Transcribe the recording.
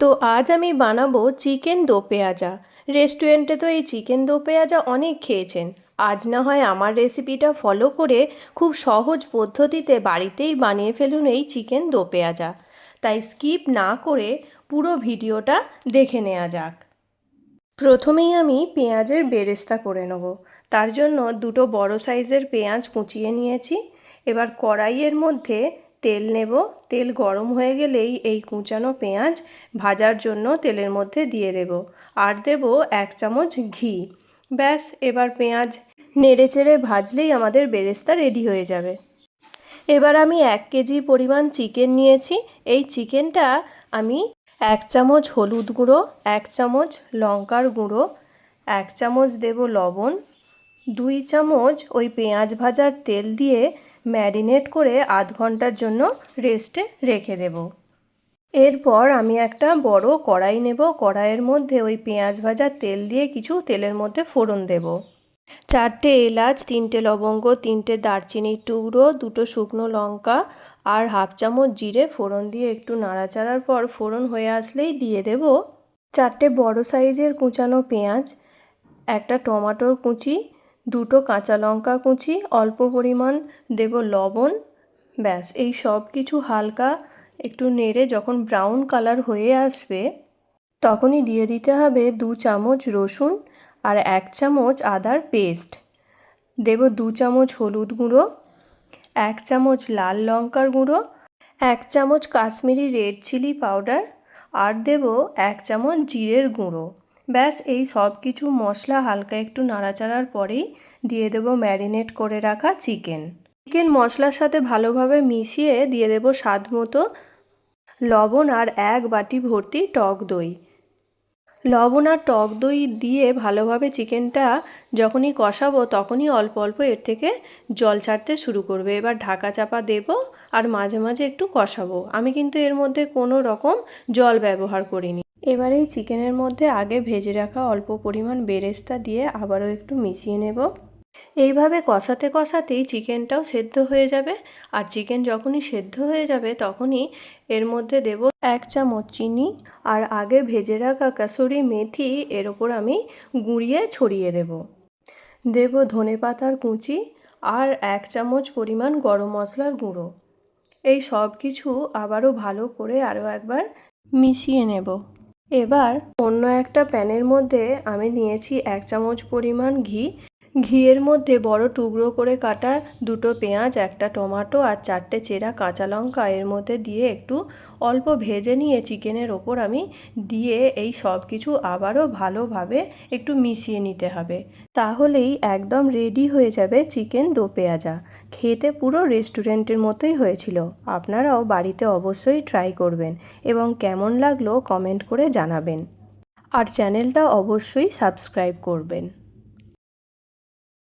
তো আজ আমি বানাবো চিকেন দো পেঁয়াজা। রেস্টুরেন্টে তো এই চিকেন দো পেঁয়াজা অনেক খেয়েছেন। আজ না হয় আমার রেসিপিটা ফলো করে খুব সহজ পদ্ধতিতে বাড়িতেই বানিয়ে ফেলুন এই চিকেন দো পেঁয়াজা। তাই স্কিপ না করে পুরো ভিডিওটা দেখে নেওয়া যাক। প্রথমেই আমি পেঁয়াজের বেরেস্তা করে নেব। তার জন্য দুটো বড় সাইজের পেঁয়াজ কুচিয়ে নিয়েছি। এবার কড়াইয়ের মধ্যে তেল নেব। তেল গরম হয়ে গেলেই এই কুচানো পেঁয়াজ ভাজার জন্য তেলের মধ্যে দিয়ে দেব। আর দেব এক চামচ ঘি। ব্যাস, এবার পেঁয়াজ নেড়ে চেড়ে ভাজলেই আমাদের বেরেস্তা রেডি হয়ে যাবে। এবার আমি এক কেজি পরিমাণ চিকেন নিয়েছি। এই চিকেনটা আমি এক চামচ হলুদ গুঁড়ো, এক চামচ লঙ্কার গুঁড়ো, এক চামচ দেব লবণ, দুই চামচ ওই পেঁয়াজ ভাজার তেল দিয়ে ম্যারিনেট করে আধ ঘণ্টার জন্য রেস্টে রেখে দেব। এরপর আমি একটা বড় কড়াই নেব। কড়াইয়ের মধ্যে ওই পেঁয়াজ ভাজা তেল দিয়ে কিছু তেলের মধ্যে ফোড়ন দেব। চারটে এলাচ, তিনটে লবঙ্গ, তিনটে দারচিনির টুকরো, দুটো শুকনো লঙ্কা আর হাফ চামচ জিরে ফোড়ন দিয়ে একটু নাড়াচাড়ার পর ফোড়ন হয়ে আসলেই দিয়ে দেব চারটে বড় সাইজের কুচানো পেঁয়াজ, একটা টমাটোর কুচি দুটো কাঁচা লঙ্কা কুচি, অল্প পরিমাণ দেব লবণ, ব্যাস। এই সব কিছু হালকা একটু নেড়ে যখন ব্রাউন কালার হয়ে আসবে, তখনই দিয়ে দিতে হবে দু চামচ রসুন আর এক চামচ আদার পেস্ট দেব দু চামচ হলুদ গুঁড়ো, এক চামচ লাল লঙ্কার গুঁড়ো, এক চামচ কাশ্মীরি রেড চিলি পাউডার আর দেব এক চামচ জিরের গুঁড়ো। ব্যাস, এই সব কিছু মশলা হালকা একটু নাড়াচাড়ার পরেই দিয়ে দেব ম্যারিনেট করে রাখা চিকেন। চিকেন মশলার সাথে ভালোভাবে মিশিয়ে দিয়ে দেব স্বাদ মতো লবণ আর এক বাটি ভর্তি টক দই। লবণ আর টক দই দিয়ে ভালোভাবে চিকেনটা যখনই কষাবো তখনই অল্প অল্প এর থেকে জল ছাড়তে শুরু করবে। এবার ঢাকা চাপা দেব আর মাঝে মাঝে একটু কষাবো। আমি কিন্তু এর মধ্যে কোনো রকম জল ব্যবহার করিনি। এবার এই চিকেনের মধ্যে আগে ভেজে রাখা অল্প পরিমাণ বেরেস্তা দিয়ে আবারও একটু মিশিয়ে নেব। এইভাবে কষাতে কষাতেই চিকেনটাও সেদ্ধ হয়ে যাবে। আর চিকেন যখনই সেদ্ধ হয়ে যাবে তখনই এর মধ্যে দেব এক চামচ চিনি। আর আগে ভেজে রাখা কাসুরি মেথি এর ওপর আমি গুঁড়িয়ে ছড়িয়ে দেব। দেব ধনে পাতার কুচি আর এক চামচ পরিমাণ গরম মশলার গুঁড়ো। এই সব কিছু আবারও ভালো করে আরও একবার মিশিয়ে নেব। এবার অন্য একটা প্যানের মধ্যে আমি নিয়েছি এক চামচ পরিমাণ ঘি। ঘিয়ের মধ্যে বড় টুকরো করে কাটা দুটো পেঁয়াজ, একটা টমাটো আর চারটে চেরা কাঁচা লঙ্কা এর মধ্যে দিয়ে একটু অল্প ভেজে নিয়ে চিকেনের ওপর আমি দিয়ে এই সব কিছু আবারও ভালোভাবে একটু মিশিয়ে নিতে হবে। তাহলেই একদম রেডি হয়ে যাবে চিকেন দো পেঁয়াজা। খেতে পুরো রেস্টুরেন্টের মতোই হয়েছিল। আপনারাও বাড়িতে অবশ্যই ট্রাই করবেন এবং কেমন লাগল কমেন্ট করে জানাবেন। আর চ্যানেলটা অবশ্যই সাবস্ক্রাইব করবেন।